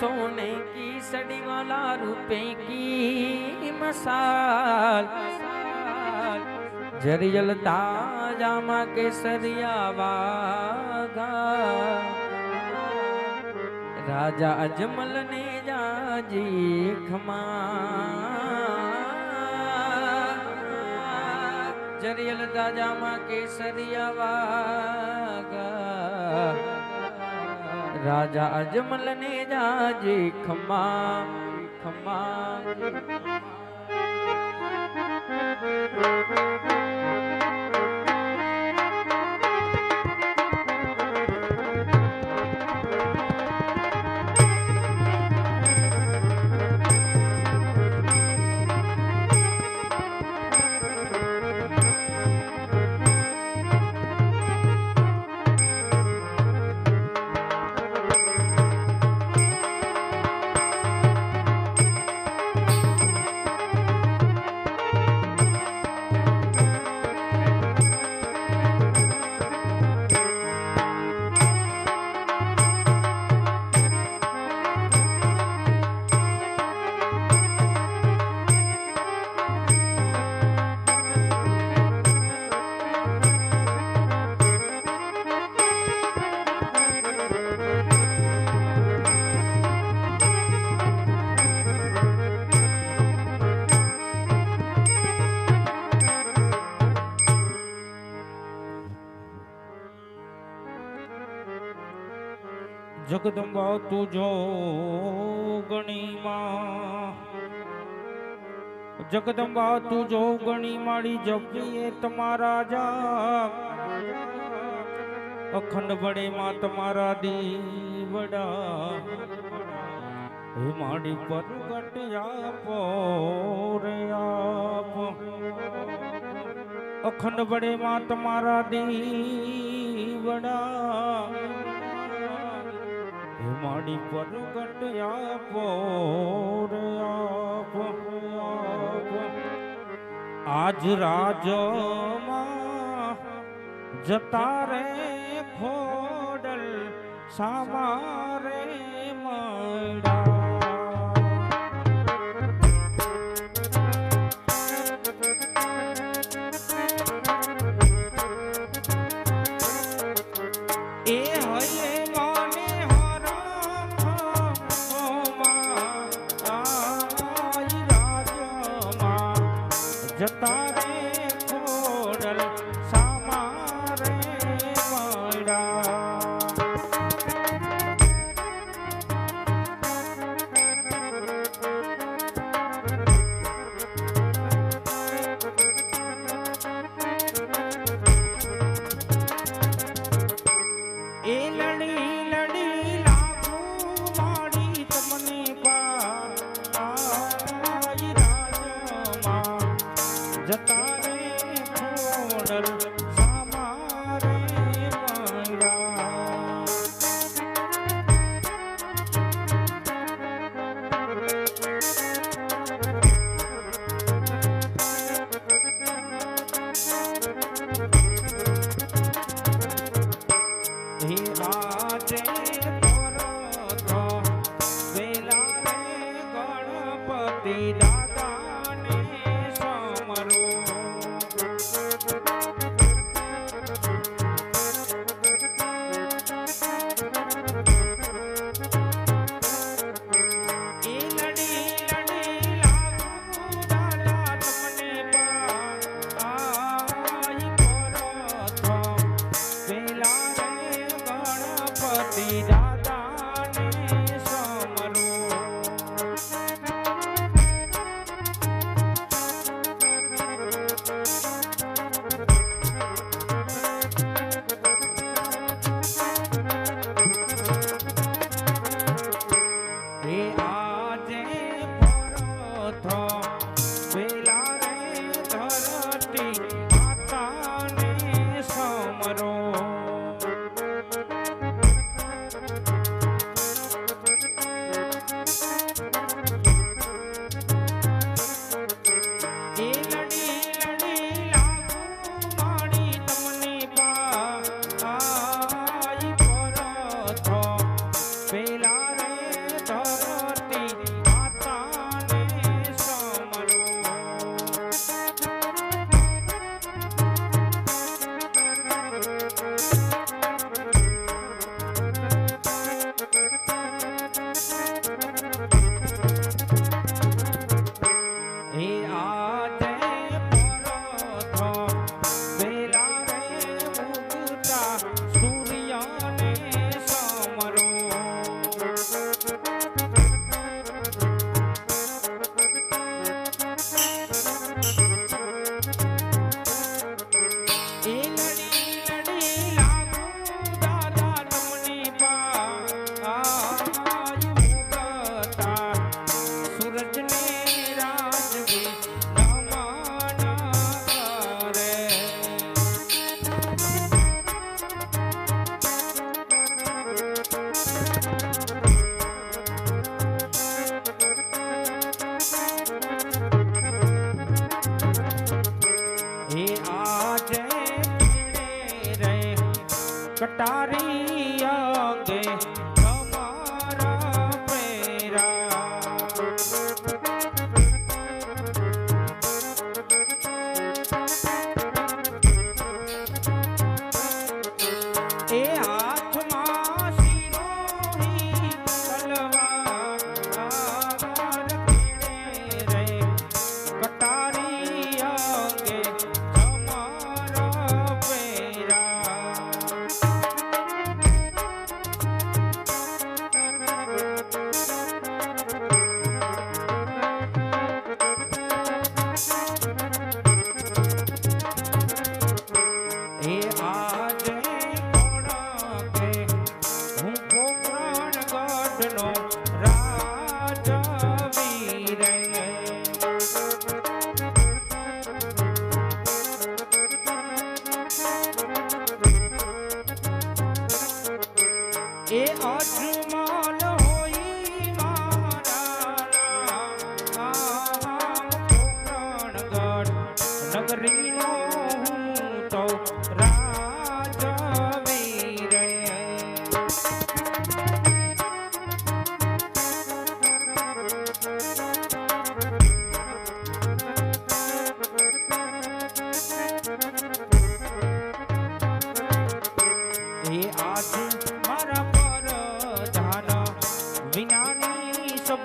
सोने की सड़ी वाला रूपे की मसाल जरियल जामा के सरियावागा राजा अजमल ने जा जी खमा जरियल जामा के सरियावागा રાજા અજમલ ને જાજી ખમા ખમા. જગદંબા તુજો ગણીમાં. જગદંબા તુજો ગણી માળી જપીએ તમારા જા અખંડ વડે માં તમારા દીવડા. હે માડી પર આપો રે આપ. અખંડ વડે માં તમારા દીવડા. માડી પ્રગટ આપો રે આપ. આજ રાજમાં જતા રે ખોડલ સામારે Radha. એ અજમલ હોઈ મારા પોકરણગઢ નગરીનો હું તો રાજવીર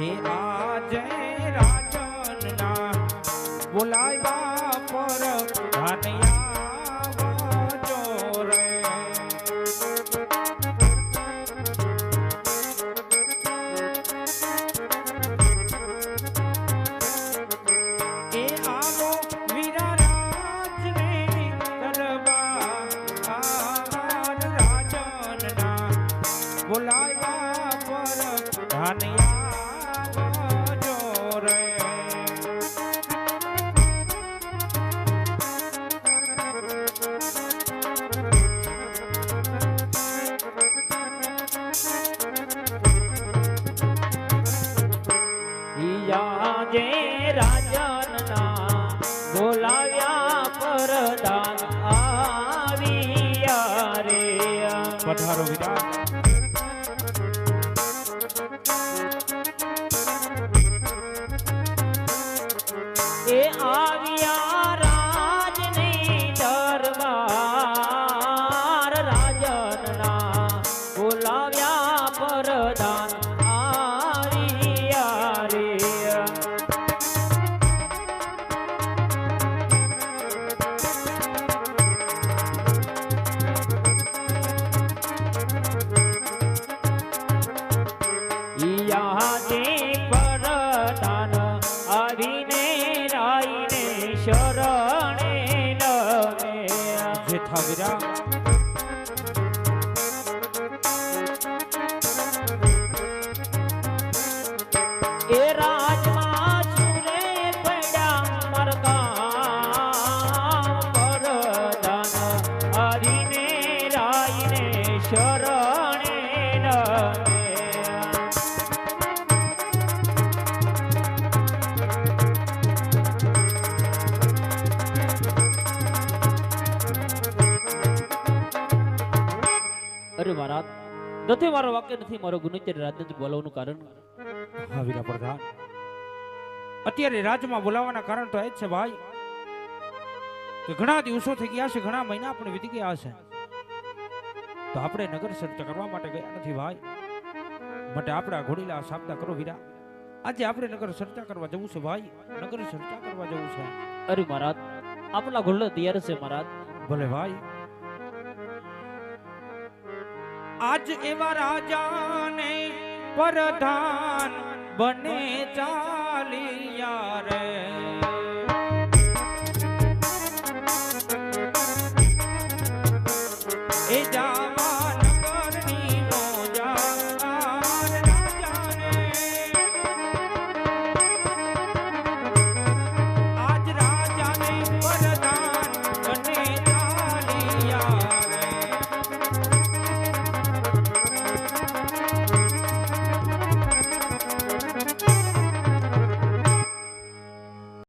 એ આજે રાજનના બોલાવ્યા પર ધન્યા નથી મારો વાક્ય નથી મારો ગુનેચર રાજને બોલાવવાનું કારણ? હા વીરા પ્રધાન અત્યારે રાજમાં બોલાવવાના કારણ તો એ જ છે ભાઈ કે ઘણા દિવસો થઈ ગયા છે ઘણા મહિના આપણે વીતી ગયા છે. તો આપણે નગર સર્ચ કરવા માટે ગયા નથી ભાઈ. માટે આપણા ઘોડીલા સાબદા કરો વીરા. આજે આપણે નગર સર્ચા કરવા જવું છે ભાઈ. નગર સર્ચા કરવા જવું છે. અરે મહારાજ આપણા ઘોડલો તૈયાર છે મહારાજ. ભલે ભાઈ. આજ એવા રાજાને પરધાન બને ચાલી રે